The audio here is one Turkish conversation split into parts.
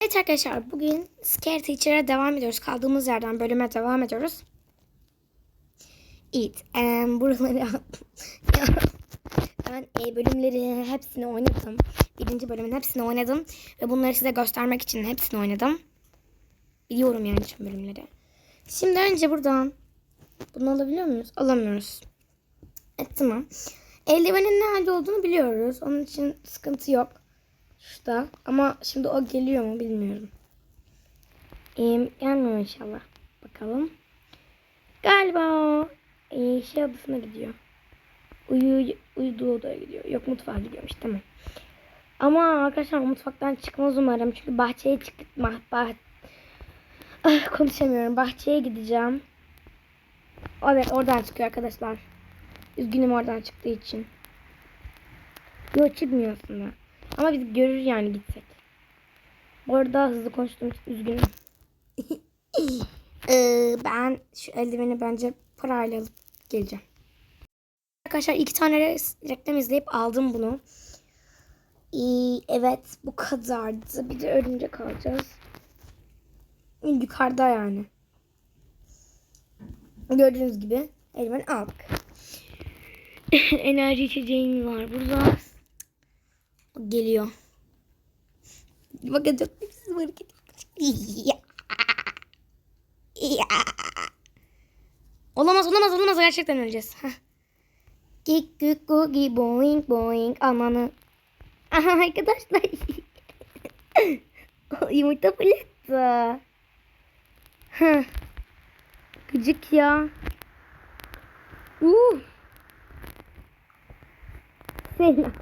Evet arkadaşlar bugün Scare Teacher'a devam ediyoruz. Kaldığımız yerden bölüme devam ediyoruz. Evet. em, buraları ben e, bölümleri hepsini oynadım. Birinci bölümün hepsini oynadım. Ve bunları size göstermek için hepsini oynadım. Biliyorum yani tüm bölümleri. Şimdi önce buradan bunu alabiliyor muyuz? Alamıyoruz. Evet tamam. Eldivenin ne halde olduğunu biliyoruz. Onun için sıkıntı yok. Şurada. Ama şimdi o geliyor mu bilmiyorum. Ee, gelmiyor inşallah. Bakalım. Galiba o ee, şey odasına gidiyor. Uyu, uyuduğu odaya gidiyor. Yok mutfağa gidiyormuş tamam. Ama arkadaşlar mutfaktan çıkmaz umarım. Çünkü bahçeye çıktık. Bah, bah, Ah, konuşamıyorum. Bahçeye gideceğim. Evet oradan çıkıyor arkadaşlar. Üzgünüm oradan çıktığı için. Yok çıkmıyor aslında. Ama biz görür yani gitsek. Bu arada hızlı konuştuğum için üzgünüm. Ee, ben şu eldiveni bence parayla alıp geleceğim. Arkadaşlar iki tane reklam izleyip aldım bunu. Ee, evet bu kadardı. Bir de örümcek alacağız. Yukarıda yani. Gördüğünüz gibi eldiveni aldık. Enerji içeceğim var burada. Geliyor. Bakın çok bir hareket. Olamaz olamaz olamaz gerçekten öleceğiz. Gik gik gugi boing boing amanı. Aha arkadaşlar. Yumurta fırlattı. Gıcık ya. Uh. Selam.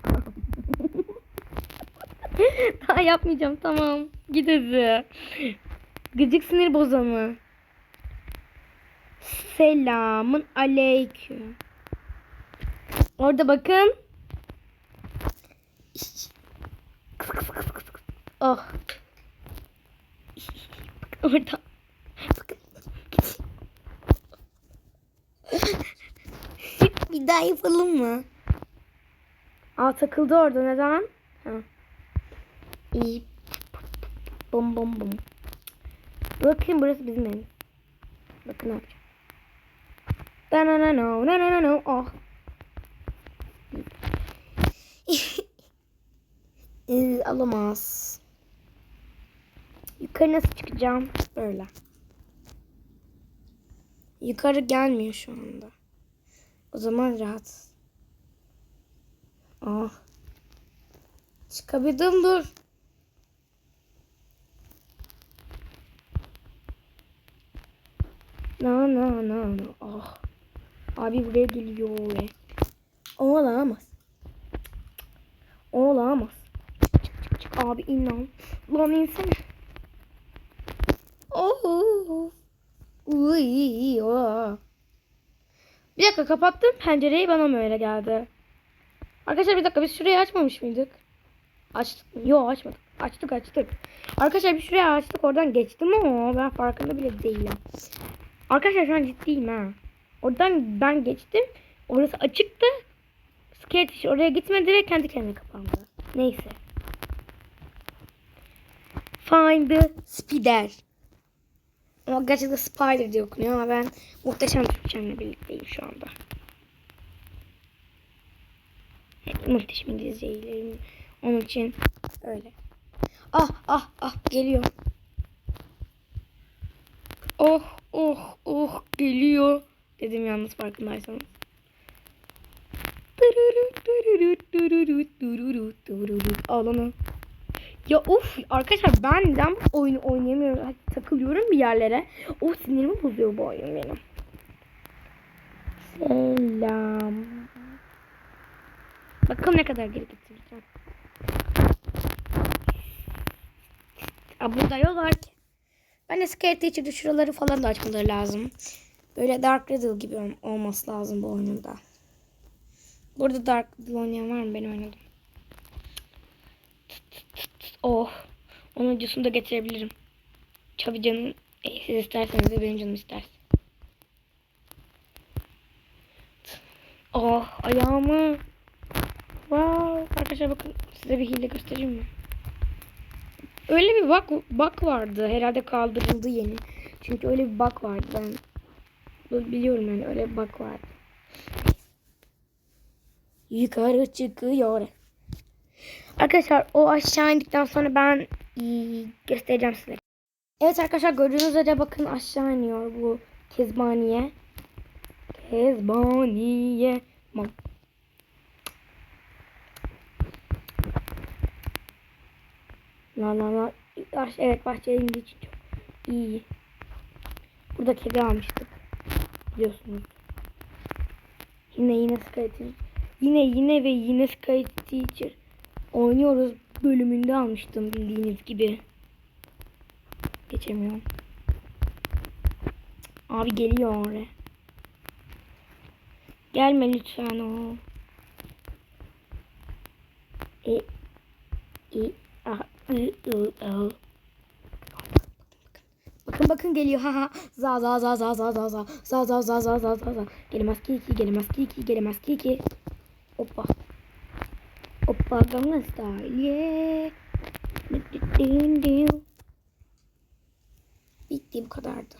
Daha yapmayacağım tamam. Git hadi. Gıcık sinir bozanı. Selamın aleyküm. Orada bakın. Oh. Orada. Bir daha yapalım mı? Aa takıldı orada neden? Ha. İyi. Bum bum bum. Bakın burası bizim evimiz. Bakın yapacağım. Da na na no na na na no oh. Ee, alamaz. Yukarı nasıl çıkacağım? Böyle. Yukarı gelmiyor şu anda. O zaman rahat. Ah. Çıkabildim dur. No no no no. Ah. Abi buraya geliyor ve. Olamaz. Olamaz. Çık çık çık abi in lan. Lan insene. Oh. Uy. Bir dakika kapattım pencereyi bana mı öyle geldi? Arkadaşlar bir dakika biz şurayı açmamış mıydık? Açtık mı? Yok açmadık. Açtık açtık. Arkadaşlar bir şuraya açtık oradan geçtim ama ben farkında bile değilim. Arkadaşlar şu an ciddiyim ha. Oradan ben geçtim. Orası açıktı. Skate oraya gitmedi ve kendi kendine kapandı. Neyse. Find the spider. Ama gerçekten spider diye okunuyor ama ben muhteşem Türkçemle birlikteyim şu anda. Muhteşem İngilizceyim. Onun için öyle. Ah ah ah geliyor. Oh oh oh geliyor. Dedim yalnız farkındaysanız. Onu. Ya of arkadaşlar ben neden oyunu oynayamıyorum? Takılıyorum bir yerlere. O sinirimi bozuyor bu oyun benim. Selam. Bakalım ne kadar geri getireceğim. Aa, burada yol var. Ben de Scare Teacher'da şuraları falan da açmaları lazım. Böyle Dark Riddle gibi ol- olması lazım bu oyunda. Burada Dark Riddle oynayan var mı? Ben oynadım. Oh. Onun ucusunu da getirebilirim. Tabii canım. E, siz isterseniz de benim canım isterse. Oh ayağımı. Wow. Arkadaşlar bakın size bir hile göstereyim mi? Öyle bir bug, bug vardı. Herhalde kaldırıldı yeni. Çünkü öyle bir bug vardı. Ben biliyorum yani öyle bir bug vardı. Yukarı çıkıyor. Arkadaşlar o aşağı indikten sonra ben iyi, göstereceğim size. Evet arkadaşlar gördüğünüz üzere bakın aşağı iniyor bu Kezbaniye. Kezbaniye. Mam. La la la. Evet bahçeye için çok iyi. Burada kedi almıştık. Biliyorsunuz. Yine yine Sky Teacher. Yine yine ve yine Sky Teacher. Oynuyoruz bölümünde almıştım bildiğiniz gibi. Geçemiyorum. Abi geliyor oraya. Gelme lütfen o. E, e, ah, ı, ı, ı. Bakın bakın geliyor. Ha ha. Za za za za za za za. Za za za za za za za. Gelemez ki ki gelemez ki ki gelemez ki ki. Hoppa. Hoppa ganga style. Yeah. Bitti bu kadardı.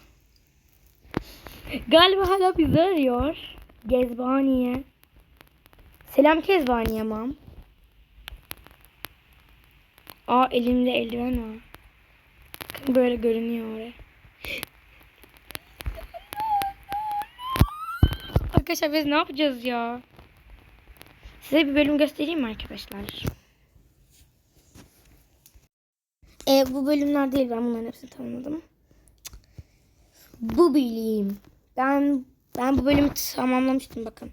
Galiba hala bizi arıyor. Gezbaniye. Selam Kezbaniye mam. Aa elimde eldiven var. Böyle görünüyor oraya. Arkadaşlar biz ne yapacağız ya? Size bir bölüm göstereyim mi arkadaşlar? E, bu bölümler değil ben bunların hepsini tamamladım. Bu bölüm. Ben ben bu bölümü tamamlamıştım bakın.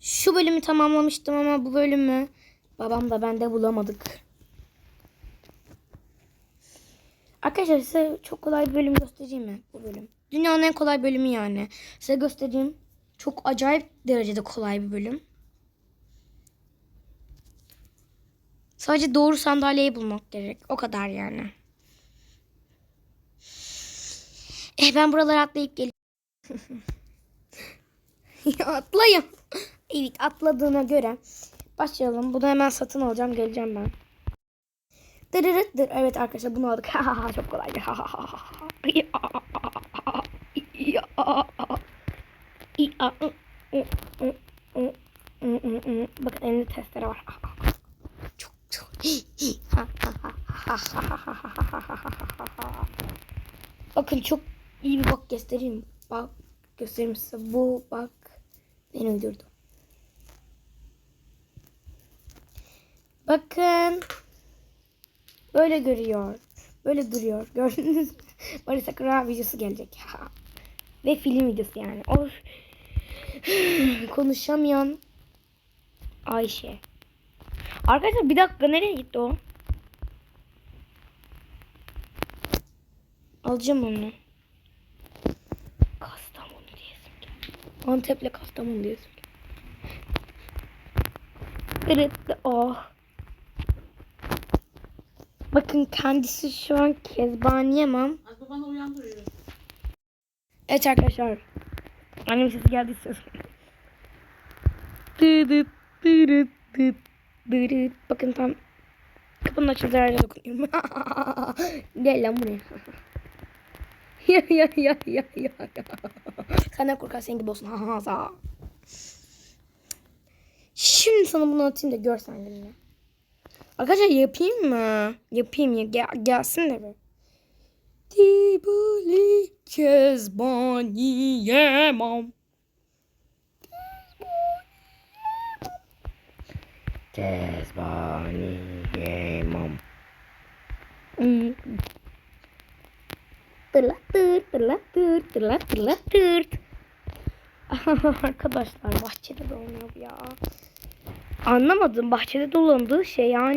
Şu bölümü tamamlamıştım ama bu bölümü babam da ben de bulamadık. Arkadaşlar size çok kolay bir bölüm göstereyim mi? Bu bölüm. Dünyanın en kolay bölümü yani. Size göstereyim. Çok acayip derecede kolay bir bölüm. Sadece doğru sandalyeyi bulmak gerek. O kadar yani. Eh ben buralara atlayıp geleyim. ya atlayın. Evet atladığına göre başlayalım. Bunu hemen satın alacağım. Geleceğim ben. Dırırıttır. Evet arkadaşlar bunu aldık. Çok kolaydı. Bakın elimde testere var. Çok çok. Bakın çok iyi bir bak göstereyim. Bak göstereyim size. Bu bak beni uydurdu. Bakın. Böyle görüyor. Böyle duruyor. Gördünüz mü? Barış Sakura videosu gelecek. Ve film videosu yani. Of. Konuşamayan Ayşe. Arkadaşlar bir dakika nereye gitti o? Alacağım onu. Kastamonu diyesim. Antep'le Kastamonu diyesim. Evet. Oh. Bakın kendisi şu an Kezbaniye mam. Az babanı uyandırıyor. Evet arkadaşlar. Annem sesi geldi dıdıt. Bakın tam kapının açıldığı yerde dokunuyorum. Gel lan buraya. ya ya ya ya ya. ya. Senden korkar senin gibi olsun. Ha ha ha. Şimdi sana bunu atayım da görsen gününü. Arkadaşlar yapayım mı? Yapayım ya gel, gelsin de bir. Dibuli kezbani yemam. Kezbani yemam. Tırla tır tırla tır tırla tırla. Arkadaşlar bahçede dolanıyor ya. Anlamadım bahçede dolandığı şey yani.